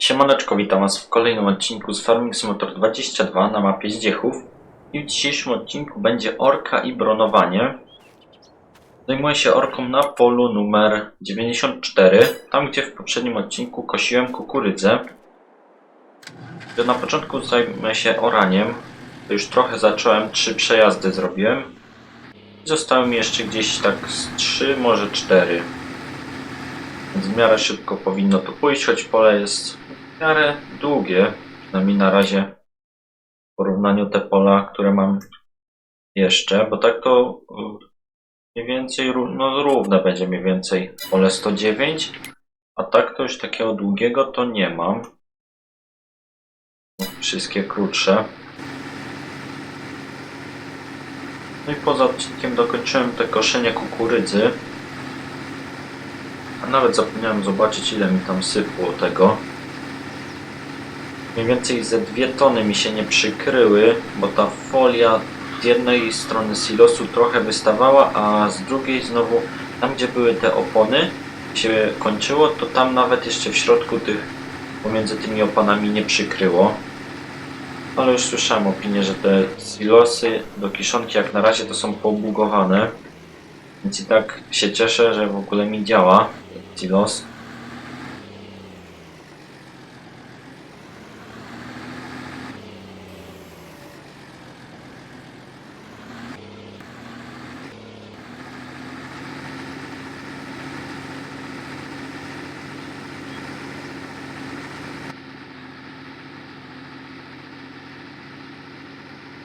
Siemaneczko, witam Was w kolejnym odcinku z Farming Simulator 22 na mapie Zdziechów. I w dzisiejszym odcinku będzie orka i bronowanie. Zajmuję się orką na polu numer 94, tam gdzie w poprzednim odcinku kosiłem kukurydzę. To na początku zajmę się oraniem. To już trochę zacząłem, trzy przejazdy zrobiłem. Zostały mi jeszcze gdzieś tak z 3, może 4. Więc w miarę szybko powinno to pójść, choć pole jest w miarę długie, przynajmniej na razie w porównaniu te pola, które mam jeszcze, bo tak to y, mniej więcej no, równe będzie mniej więcej pole 109, a tak to już takiego długiego to nie mam. Wszystkie krótsze. No i poza odcinkiem dokończyłem te koszenie kukurydzy. A nawet zapomniałem zobaczyć ile mi tam sypło tego. Mniej więcej ze dwie tony mi się nie przykryły, bo ta folia z jednej strony silosu trochę wystawała, a z drugiej znowu tam gdzie były te opony się kończyło, to tam nawet jeszcze w środku tych pomiędzy tymi oponami nie przykryło. Ale już słyszałem opinię, że te silosy do kiszonki jak na razie to są pobugowane. Więc i tak się cieszę, że w ogóle mi działa ten silos.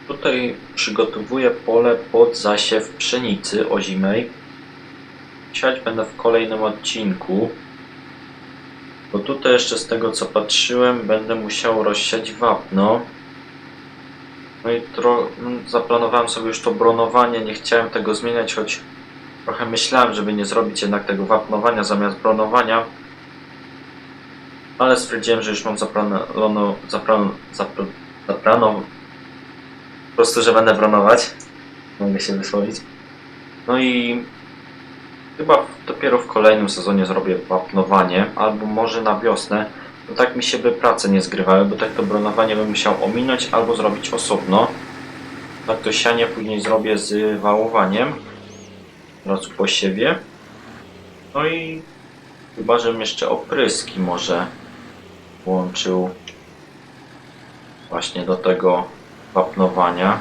Tutaj przygotowuję pole pod zasiew pszenicy ozimej. Siać będę w kolejnym odcinku. Bo tutaj jeszcze z tego co patrzyłem będę musiał rozsiać wapno. No i mm, zaplanowałem sobie już to bronowanie, nie chciałem tego zmieniać, choć trochę myślałem, żeby nie zrobić jednak tego wapnowania zamiast bronowania. Ale stwierdziłem, że już mam zaplanowaną, zaplan, zapl, zaplanowaną po prostu, że będę bronować. Mogę się wysłowić. No i chyba dopiero w kolejnym sezonie zrobię wapnowanie, albo może na wiosnę. No tak mi się by prace nie zgrywały, bo tak to bronowanie bym musiał ominąć albo zrobić osobno. Tak to sianie później zrobię z wałowaniem. Razu po siebie. No i chyba, żebym jeszcze opryski może włączył właśnie do tego wapnowania.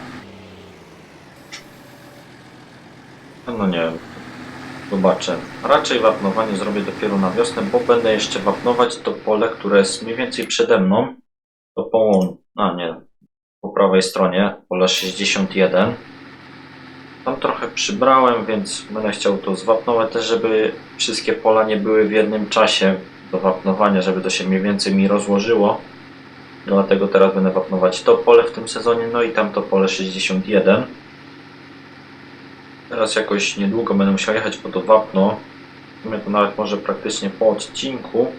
No nie wiem. Zobaczę. Raczej wapnowanie zrobię dopiero na wiosnę, bo będę jeszcze wapnować to pole, które jest mniej więcej przede mną. To połą... A nie. Po prawej stronie. Pole 61. Tam trochę przybrałem, więc będę chciał to zwapnować też, żeby wszystkie pola nie były w jednym czasie do wapnowania, żeby to się mniej więcej mi rozłożyło. Dlatego teraz będę wapnować to pole w tym sezonie, no i tamto pole 61. Teraz jakoś niedługo będę musiał jechać po to wapno. Sumie to nawet może praktycznie po odcinku.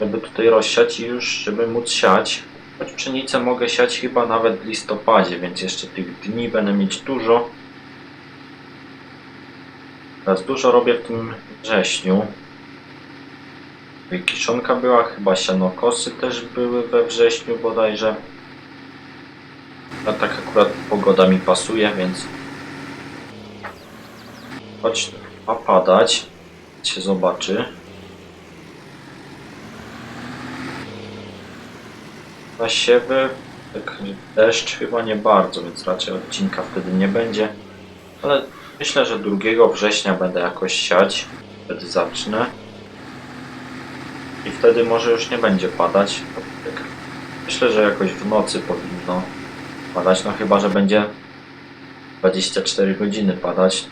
Żeby tutaj rozsiać i już, żeby móc siać. Choć pszenicę mogę siać chyba nawet w listopadzie, więc jeszcze tych dni będę mieć dużo. Teraz dużo robię w tym wrześniu. Kiszonka była, chyba sianokosy też były we wrześniu bodajże. A tak akurat pogoda mi pasuje, więc choć ma padać, się zobaczy. Na siewy, tak deszcz chyba nie bardzo, więc raczej odcinka wtedy nie będzie. Ale myślę, że 2 września będę jakoś siać. Wtedy zacznę. Wtedy może już nie będzie padać. Myślę, że jakoś w nocy powinno padać. No chyba, że będzie 24 godziny padać.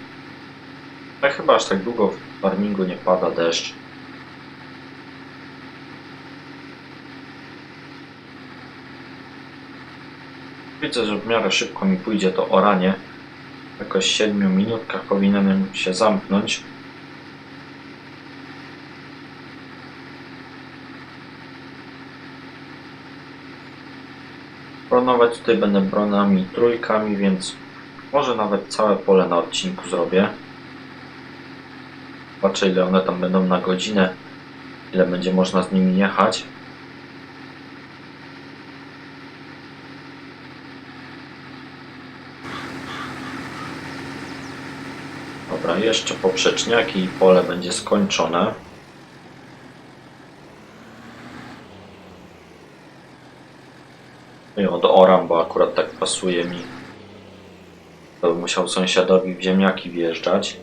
No chyba aż tak długo w farmingu nie pada deszcz. Widzę, że w miarę szybko mi pójdzie to oranie. Jakoś w 7 minutkach powinienem się zamknąć. Bronować tutaj będę bronami trójkami, więc może nawet całe pole na odcinku zrobię. Patrzę ile one tam będą na godzinę, ile będzie można z nimi jechać. Dobra, jeszcze poprzeczniaki i pole będzie skończone. I odoram, bo akurat tak pasuje mi. To bym musiał sąsiadowi w ziemniaki wjeżdżać.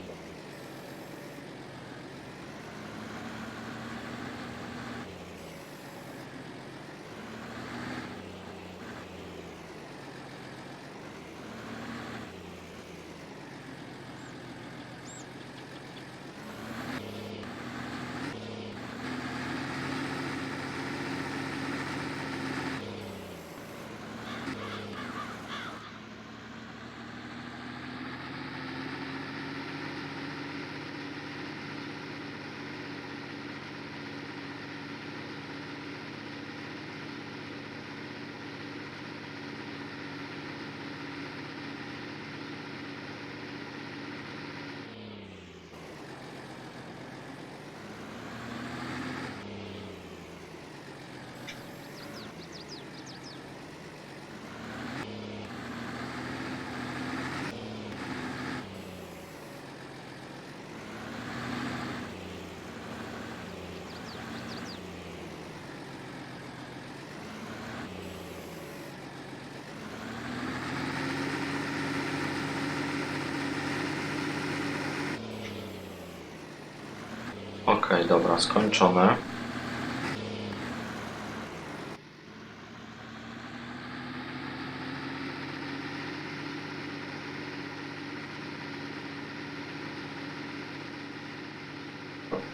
Okej, dobra, skończone.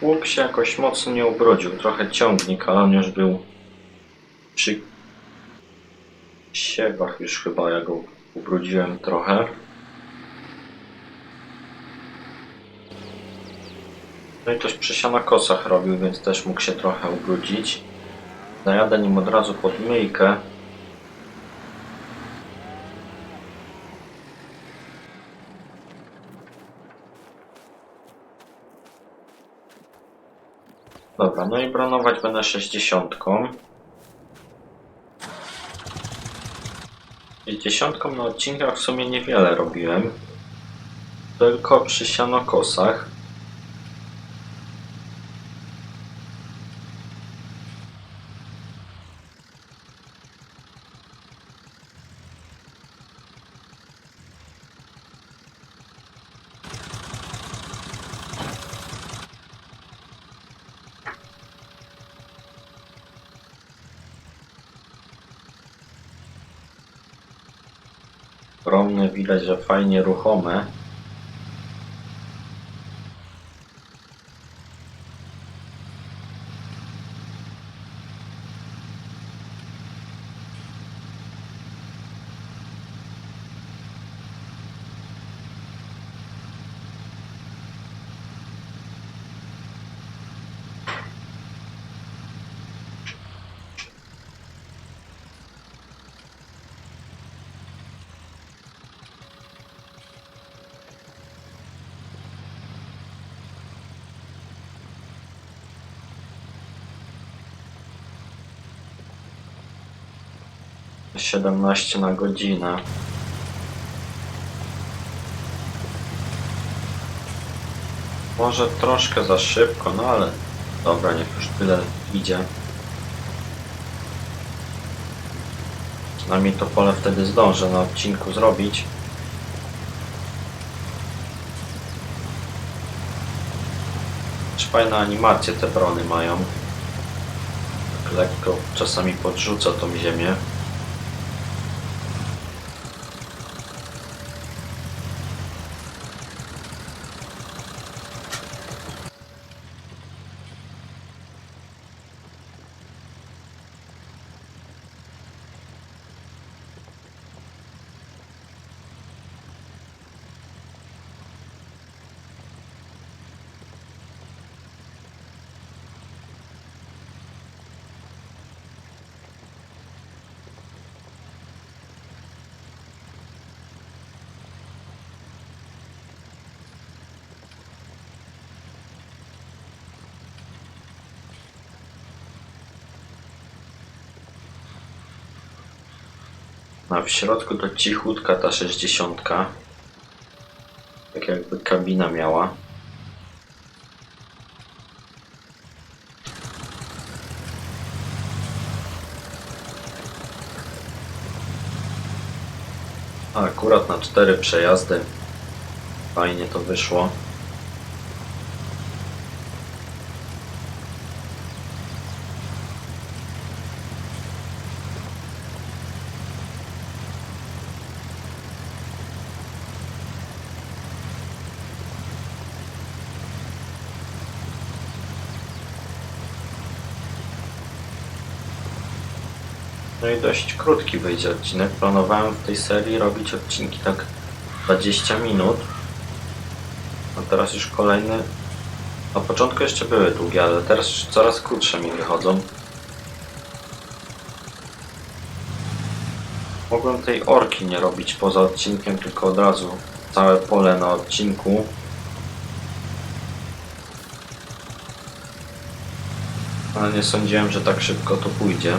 Łuk się jakoś mocno nie ubrudził. Trochę ciągnik, ale on już był przy siewach już chyba. Ja go ubrudziłem trochę. No i też przy kosach robił, więc też mógł się trochę ubrudzić. Zajadę nim od razu pod myjkę. Dobra, no i bronować będę 60. 60 na odcinkach w sumie niewiele robiłem. Tylko przy sianokosach. Widać, że fajnie ruchome. Siedemnaście na godzinę. Może troszkę za szybko, no ale dobra, niech już tyle idzie. Przynajmniej to pole wtedy zdążę na odcinku zrobić. Fajne animacje te brony mają. Tak lekko czasami podrzuca tą ziemię. A w środku to cichutka ta 60. Tak jakby kab kabina miała. A, Akurat na cztery przejazdy. Fajnie to wyszło. No i dość krótki wyjdzie odcinek. Planowałem w tej serii robić odcinki tak 20 minut. A teraz już kolejny. Na początku jeszcze były długie, ale teraz coraz krótsze mi wychodzą. Mogłem tej orki nie robić poza odcinkiem, tylko od razu całe pole na odcinku. Ale nie sądziłem, że tak szybko to pójdzie.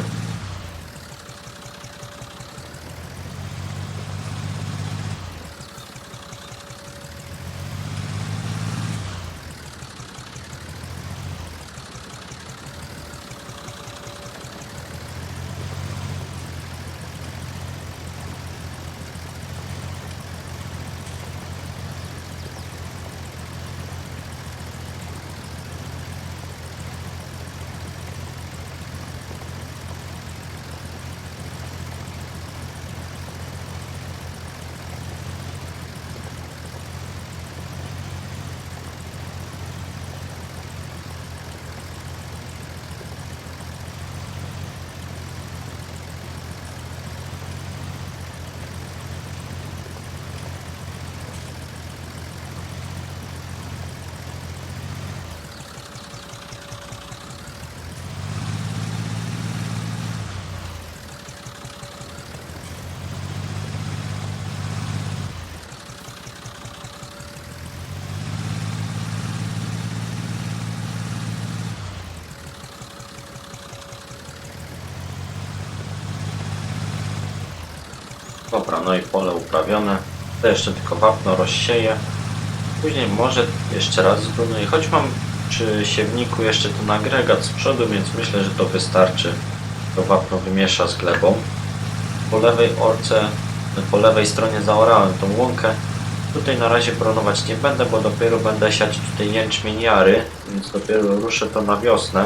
Dobra, no i pole uprawione. To jeszcze tylko wapno rozsieję. Później może jeszcze raz zbrunuję. Choć mam przy siewniku jeszcze ten agregat z przodu, więc myślę, że to wystarczy. To wapno wymiesza z glebą. Po lewej orce, po lewej stronie zaorałem tą łąkę. Tutaj na razie bronować nie będę, bo dopiero będę siać tutaj jęczmień jary, więc dopiero ruszę to na wiosnę.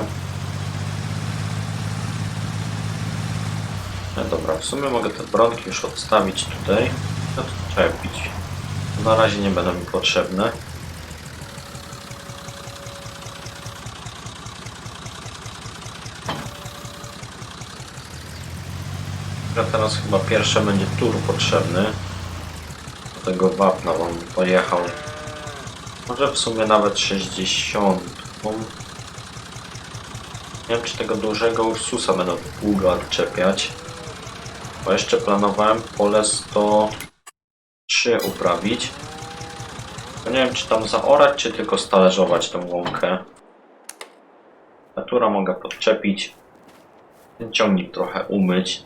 No dobra, w sumie mogę te bronki już odstawić tutaj. No to czepić. Na razie nie będą mi potrzebne. A teraz chyba pierwsze będzie tur potrzebny. Do tego wapna wam pojechał. Może w sumie nawet 60. Nie wiem czy tego dużego Ursusa będę długo odczepiać. Bo jeszcze planowałem pole 103 uprawić. To nie wiem czy tam zaorać, czy tylko stalerzować tą łąkę. Natura mogę podczepić. Ten ciągnik trochę umyć.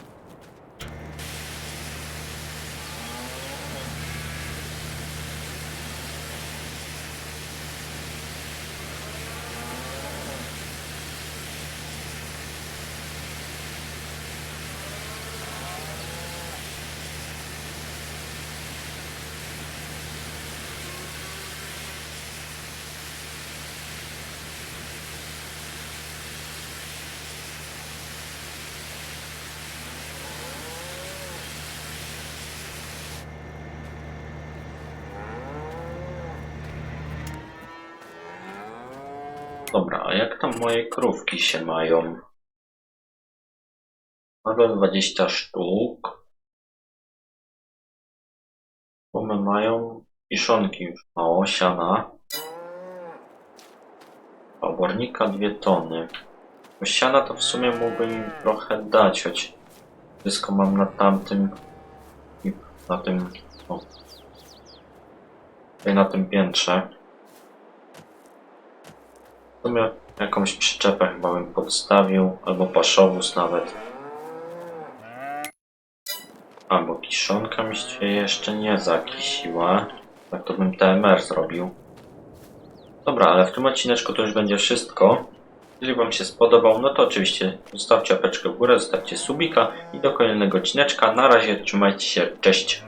Dobra, a jak tam moje krówki się mają? Mamy 20 sztuk. One mają kiszonki już mało, siana. Obornika 2 tony. Bo siana to w sumie mógłbym im trochę dać, choć wszystko mam na tamtym i na tym o, na tym piętrze. Sumie jakąś przyczepę chyba bym podstawił, albo paszowóz nawet. Albo kiszonka mi się jeszcze nie zakisiła. Tak to bym TMR zrobił. Dobra, ale w tym odcineczku to już będzie wszystko. Jeżeli Wam się spodobał, no to oczywiście zostawcie apeczkę w górę, zostawcie subika i do kolejnego odcineczka. Na razie trzymajcie się, cześć!